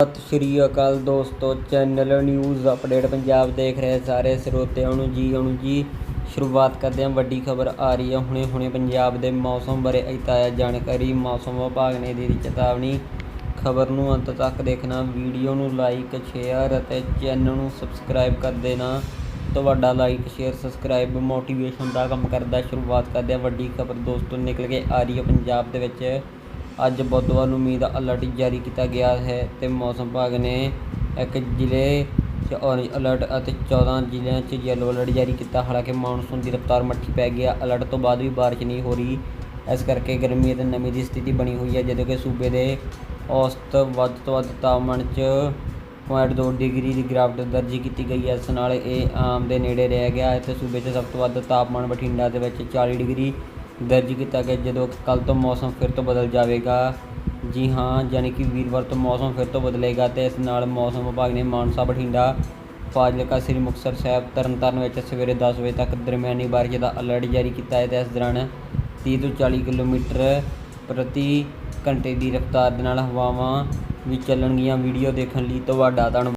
ਸਤਿ ਸ਼੍ਰੀ ਅਕਾਲ ਦੋਸਤੋ, channel news update Punjab ਦੇਖ ਰਹੇ ਸਾਰੇ ਸਰੋਤਿਆਂ ਨੂੰ ਜੀ ਨੂੰ ਜੀ ਸ਼ੁਰੂਆਤ ਕਰਦੇ ਹਾਂ। ਵੱਡੀ ਖਬਰ ਆ ਰਹੀ ਹੈ ਹੁਣੇ ਹੁਣੇ ਪੰਜਾਬ ਦੇ ਮੌਸਮ ਬਾਰੇ ਤਾਜ਼ਾ ਜਾਣਕਾਰੀ ਮੌਸਮ ਵਿਭਾਗ ਨੇ ਦੇ ਦਿੱਤੀ ਚੇਤਾਵਨੀ। ਖਬਰ ਨੂੰ ਅੰਤ ਤੱਕ ਦੇਖਣਾ, ਵੀਡੀਓ ਨੂੰ ਲਾਈਕ, ਸ਼ੇਅਰ ਅਤੇ ਚੈਨਲ ਨੂੰ ਸਬਸਕ੍ਰਾਈਬ ਕਰ ਦੇਣਾ। ਤੁਹਾਡਾ ਲਾਈਕ, ਸ਼ੇਅਰ, ਸਬਸਕ੍ਰਾਈਬ ਮੋਟੀਵੇਸ਼ਨ ਦਾ ਕੰਮ ਕਰਦਾ। ਸ਼ੁਰੂਆਤ ਕਰਦੇ ਹਾਂ। ਵੱਡੀ ਖਬਰ ਦੋਸਤੋ, ਨਿਕਲ ਕੇ ਆ ਰਹੀ ਹੈ ਪੰਜਾਬ ਦੇ ਵਿੱਚ। ਅੱਜ ਬੁੱਧਵਾਰ ਨੂੰ ਮੀਂਹ ਦਾ ਅਲਰਟ ਜਾਰੀ ਕੀਤਾ ਗਿਆ ਹੈ ਤੇ ਮੌਸਮ ਵਿਭਾਗ ਨੇ ਇੱਕ ਜ਼ਿਲ੍ਹੇ 'ਚ ਔਰੇਂਜ ਅਲਰਟ ਅਤੇ 14 ਜ਼ਿਲ੍ਹਿਆਂ 'ਚ ਯੈਲੋ ਅਲਰਟ ਜਾਰੀ ਕੀਤਾ। ਹਾਲਾਂਕਿ ਮੌਨਸੂਨ ਦੀ ਰਫ਼ਤਾਰ ਮੱਠੀ ਪੈ ਗਈ ਹੈ। ਅਲਰਟ ਤੋਂ ਬਾਅਦ ਵੀ ਬਾਰਿਸ਼ ਨਹੀਂ ਹੋ ਰਹੀ। ਇਸ ਕਰਕੇ ਗਰਮੀ ਅਤੇ ਨਮੀ ਦੀ ਸਥਿਤੀ ਬਣੀ ਹੋਈ ਹੈ, ਜਦੋਂ ਕਿ ਸੂਬੇ ਦੇ ਔਸਤ ਵੱਧ ਤੋਂ ਵੱਧ ਤਾਪਮਾਨ 'ਚ ਪੁਆਇੰਟ ਦੋ ਡਿਗਰੀ ਦੀ ਗਿਰਾਵਟ ਦਰਜ ਕੀਤੀ ਗਈ ਹੈ। ਇਸ ਨਾਲ ਇਹ ਆਮ ਦੇ ਨੇੜੇ ਰਹਿ ਗਿਆ ਹੈ ਤੇ ਸੂਬੇ 'ਚ ਸਭ ਤੋਂ ਵੱਧ ਤਾਪਮਾਨ ਬਠਿੰਡਾ ਦੇ ਵਿੱਚ 40 ਡਿਗਰੀ ਦਰਜ ਕੀਤਾ ਗਿਆ ਜਦੋਂ ਕੱਲ ਤੋਂ ਮੌਸਮ ਫਿਰ ਤੋਂ ਬਦਲ ਜਾਵੇਗਾ। ਜੀ ਹਾਂ, ਯਾਨੀ ਕਿ ਵੀਰਵਾਰ ਤੋਂ ਮੌਸਮ ਫਿਰ ਤੋਂ ਬਦਲੇਗਾ ਤੇ ਇਸ ਨਾਲ ਮੌਸਮ ਵਿਭਾਗ ਨੇ ਮਾਨਸਾ, ਬਠਿੰਡਾ, ਫਾਜ਼ਿਲਕਾ, ਸ੍ਰੀ ਮੁਕਤਸਰ ਸਾਹਿਬ, ਤਰਨਤਾਰਨ ਵਿੱਚ ਸਵੇਰੇ 10 ਵਜੇ ਤੱਕ ਦਰਮਿਆਨੀ ਬਾਰਿਸ਼ ਦਾ ਅਲਰਟ ਜਾਰੀ ਕੀਤਾ ਹੈ ਤੇ ਇਸ ਦੌਰਾਨ 30 ਤੋਂ 40 ਕਿਲੋਮੀਟਰ ਪ੍ਰਤੀ ਘੰਟੇ ਦੀ ਰਫ਼ਤਾਰ ਦੇ ਨਾਲ ਹਵਾਵਾਂ ਵੀ ਚੱਲਣਗੀਆਂ। ਵੀਡੀਓ ਦੇਖਣ ਲਈ ਤੁਹਾਡਾ ਧੰਨਵਾਦ।